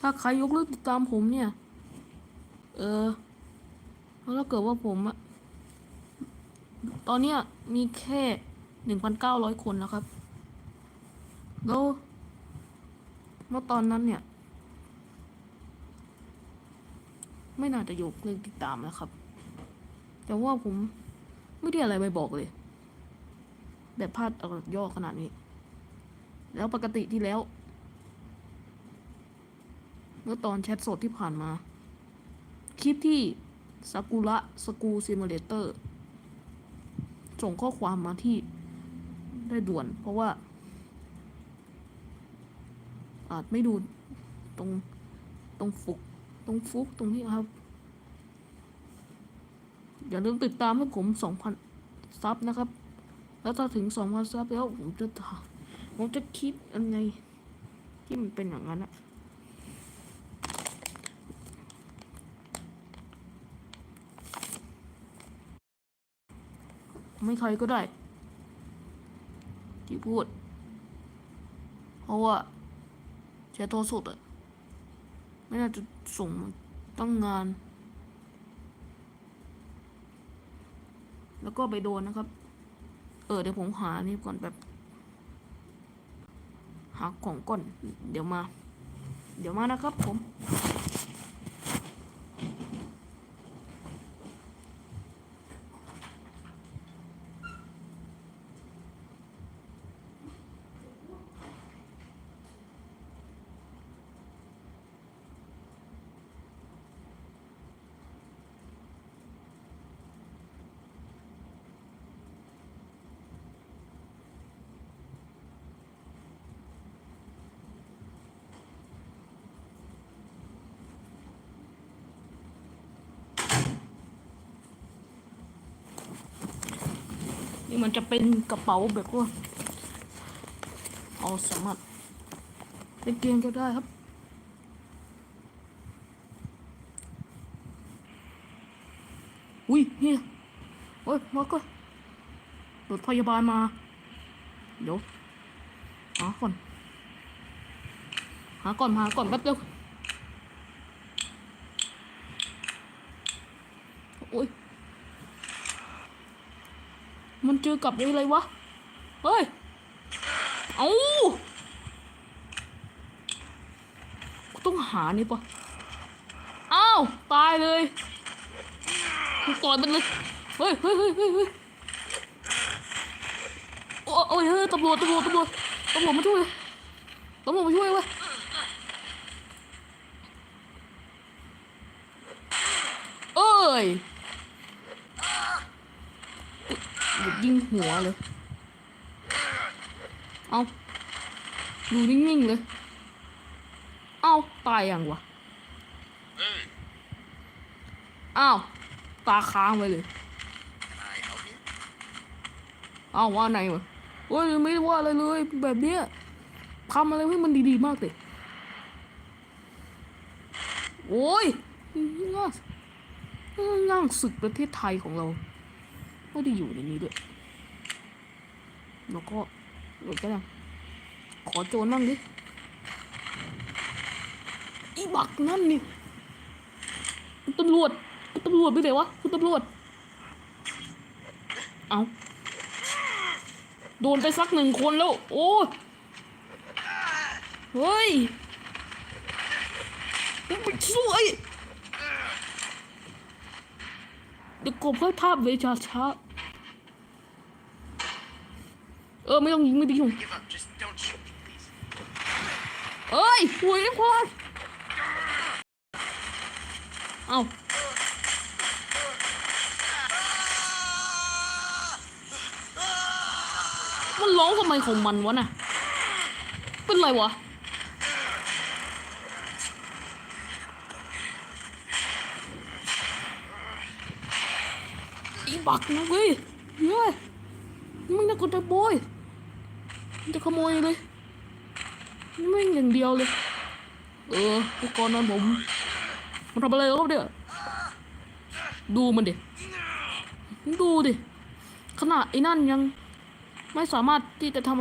ถ้าใครยกเลิกติดตามผมเนี่ย เออ แล้วเกิดว่าผมอะตอนเนี้ยมีแค่หนึ่งพันเก้าร้อยคนนะครับ แล้วเมื่อตอนนั้นเนี่ย ไม่น่าจะยกเลิกติดตามนะครับ แต่ว่าผมไม่ได้อะไรไปบอกเลย แบบพลาดเอาย่อขนาดนี้ แล้วปกติที่แล้ว เมื่อตอนแชทสดที่ผ่านมา คลิปที่ซากุระสกูซิมูเลเตอร์ส่งข้อความมาที่ได้ด่วน เพราะว่า อาจไม่ดูตรงตรงฟุกตรงฟุกตรงนี้ครับ อย่าลืมติดตามให้ผมสองพันซับนะครับ แล้วถ้าถึงสองพันซับแล้วผมจะผมจะคิดยังไงที่มันเป็นอย่างนั้นอะ ไม่ใครก็ได้ ที่พูด เพราะว่าแชร์โทรสดอะไม่น่าจะส่งตั้งงาน แล้วก็ไปโดนนะครับ เออเดี๋ยวผมหานี่ก่อนแบบ หาของก่อน เดี๋ยวมา เดี๋ยวมานะครับผม นี่มันจะเป็นกระเป๋าแบบว่าเอาสามารถเป็นเกงก็ได้ครับ อุ้ยเนี่ยโอ้ยมาก็รถพยาบาลมา เดี๋ยวหาก่อน หาก่อนหาก่อนแป๊บเดียวโอ้ย มันเจอกับอะไรวะ เฮ้ย เอาต้องหานี่ปะอ้าว ตายเลยกูต่อยมันเลยเฮ้ยเฮ้ยเฮ้ยเฮ้ยเฮ้ยโอ้โอ้ยเฮ้ยตำรวจตำรวจตำรวจตำรวจมาช่วยตำรวจมาช่วยเว้ยเอ้ย หยุดยิงหัวเลย เอาดูนิ่งๆเลย เอาตายยังวะอ้าว ตาค้างไปเลย เอาว่าไหนวะโอ้ยไม่ได้ว่าอะไรเลยแบบเนี้ยทำอะไรให้มันดีๆมากเลยโอ้ยง่างง่างศึกประเทศไทยของเรา ไม่ได้อยู่ในนี้ด้วยแล้วก็หลุดก็ได้ขอโจรบ้างดิอีบักนั่นนี่คุณตำรวจคุณตำรวจไปไหนวะคุณตำรวจ เอาโดนไปสักหนึ่งคนแล้ว โอ้ยเฮ้ยมันสวย เดี๋ยวกบให้ภาพเวชาช้าเออไม่ต้องยิงไม่ต้องยิงเอ้ยหวยพอเอามันร้องทำไมของมันวะน่ะ เป็นไรวะ บักนะเว้ยเฮ้ยนี่มึงน่ากดจะโบยมันจะขโมยเลยนี่ม่งอย่างเดียวเลย เออพวกก่อนนั้นผมมันทำอะไรครับเนี่ยดูมันดิดูดิขนาดไอ้นั่นยังไม่สามารถที่จะทำ